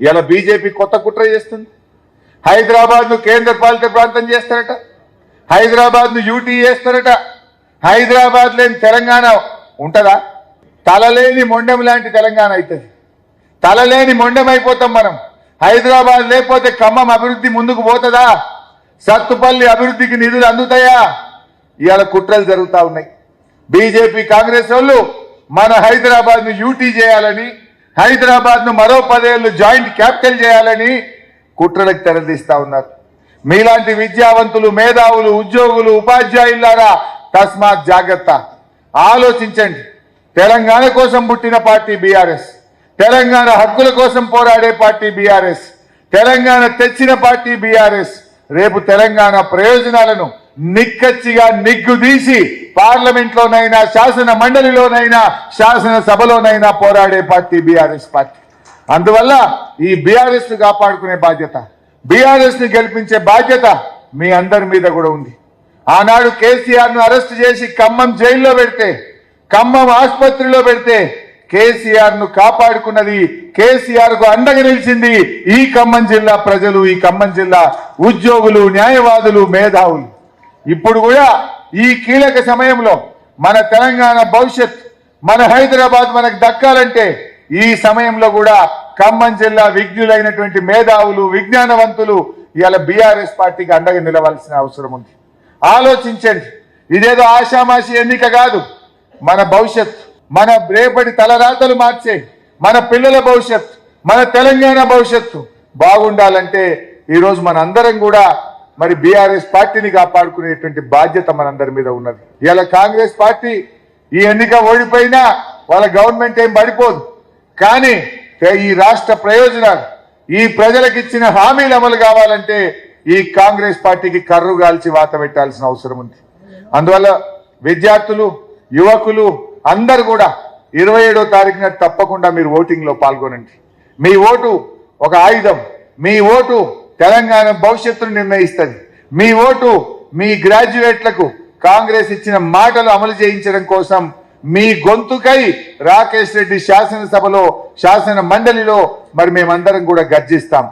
ఇలా బీజేపీ కొత్త కుట్ర చేస్తుంది. హైదరాబాద్ను కేంద్ర పాలిత ప్రాంతం చేస్తారట. హైదరాబాద్ను యూటీ చేస్తారట. హైదరాబాద్ లేని తెలంగాణ ఉంటదా? తలలేని మొండెం లాంటి తెలంగాణ అవుతుంది తలలేని మొండెం అయిపోతాం మనం. హైదరాబాద్ లేకపోతే ఖమ్మం అభివృద్ధి ముందుకు పోతుందా? సత్తుపల్లి అభివృద్ధికి నిధులు అందుతాయా? ఇవాళ కుట్రలు జరుగుతూ ఉన్నాయి. బీజేపీ కాంగ్రెస్ వాళ్ళు మన హైదరాబాద్ను యూటీ చేయాలని హైదరాబాద్ను మరో పదేళ్ళు జాయింట్ క్యాపిటల్ చేయాలని కుట్రలకు తెరదీస్తా ఉన్నారు. మీలాంటి విద్యావంతులు మేధావులు ఉద్యోగులు ఉపాధ్యాయులారా తస్మాత్ జాగ్రత్త. ఆలోచించండి. తెలంగాణ కోసం పుట్టిన పార్టీ బీఆర్ఎస్. తెలంగాణ హక్కుల కోసం పోరాడే పార్టీ బీఆర్ఎస్. తెలంగాణ తెచ్చిన పార్టీ బీఆర్ఎస్. రేపు తెలంగాణ ప్రయోజనాలను నిక్కచ్చిగా నిగ్గుదీసి పార్లమెంట్ లోనైనా శాసన మండలిలోనైనా శాసన సభలోనైనా పోరాడే పార్టీ బీఆర్ఎస్ పార్టీ. అందువల్ల ఈ బీఆర్ఎస్ను కాపాడుకునే బాధ్యత బీఆర్ఎస్ని గెలిపించే బాధ్యత మీ అందరి మీద కూడా ఉంది. ఆనాడు కేసీఆర్ను అరెస్ట్ చేసి ఖమ్మం జైల్లో పెడితే ఖమ్మం ఆసుపత్రిలో పెడితే కేసీఆర్ను కాపాడుకున్నది కేసీఆర్కు అండగా నిలిచింది ఈ ఖమ్మం జిల్లా ప్రజలు ఈ ఖమ్మం జిల్లా ఉద్యోగులు న్యాయవాదులు మేధావులు. ఇప్పుడు కూడా ఈ కీలక సమయంలో మన తెలంగాణ భవిష్యత్ మన హైదరాబాద్ మనకు దక్కాలంటే ఈ సమయంలో కూడా ఖమ్మం జిల్లా విజ్ఞులైనటువంటి మేధావులు విజ్ఞానవంతులు ఇవాళ బీఆర్ఎస్ పార్టీకి అండగా నిలవాల్సిన అవసరం ఉంది. ఆలోచించండి. ఇదేదో ఆషామాషి ఎన్నిక కాదు. మన భవిష్యత్ మన రేపటి తలరాతలు మార్చే మన పిల్లల భవిష్యత్ మన తెలంగాణ భవిష్యత్తు బాగుండాలంటే ఈరోజు మన అందరం కూడా మరి బీఆర్ఎస్ పార్టీని కాపాడుకునేటువంటి బాధ్యత మనందరి మీద ఉన్నది. ఇలా కాంగ్రెస్ పార్టీ ఈ ఎన్నిక ఓడిపోయినా వాళ్ళ గవర్నమెంట్ ఏం పడిపోదు. కానీ ఈ రాష్ట్ర ప్రయోజనాలు ఈ ప్రజలకు ఇచ్చిన హామీలు అమలు కావాలంటే ఈ కాంగ్రెస్ పార్టీకి కర్రు గాల్చి వాత పెట్టాల్సిన అవసరం ఉంది. అందువల్ల విద్యార్థులు యువకులు అందరు కూడా ఇరవై ఏడో తారీఖున తప్పకుండా మీరు ఓటింగ్లో పాల్గొనండి. మీ ఓటు ఒక ఆయుధం. మీ ఓటు తెలంగాణ భవిష్యత్తును నిర్ణయిస్తుంది. మీ ఓటు మీ గ్రాడ్యుయేట్లకు కాంగ్రెస్ ఇచ్చిన మాటలు అమలు చేయించడం కోసం మీ గొంతుకై రాకేష్ రెడ్డి శాసనసభలో శాసన మండలిలో మరి మేమందరం కూడా గర్జిస్తాం.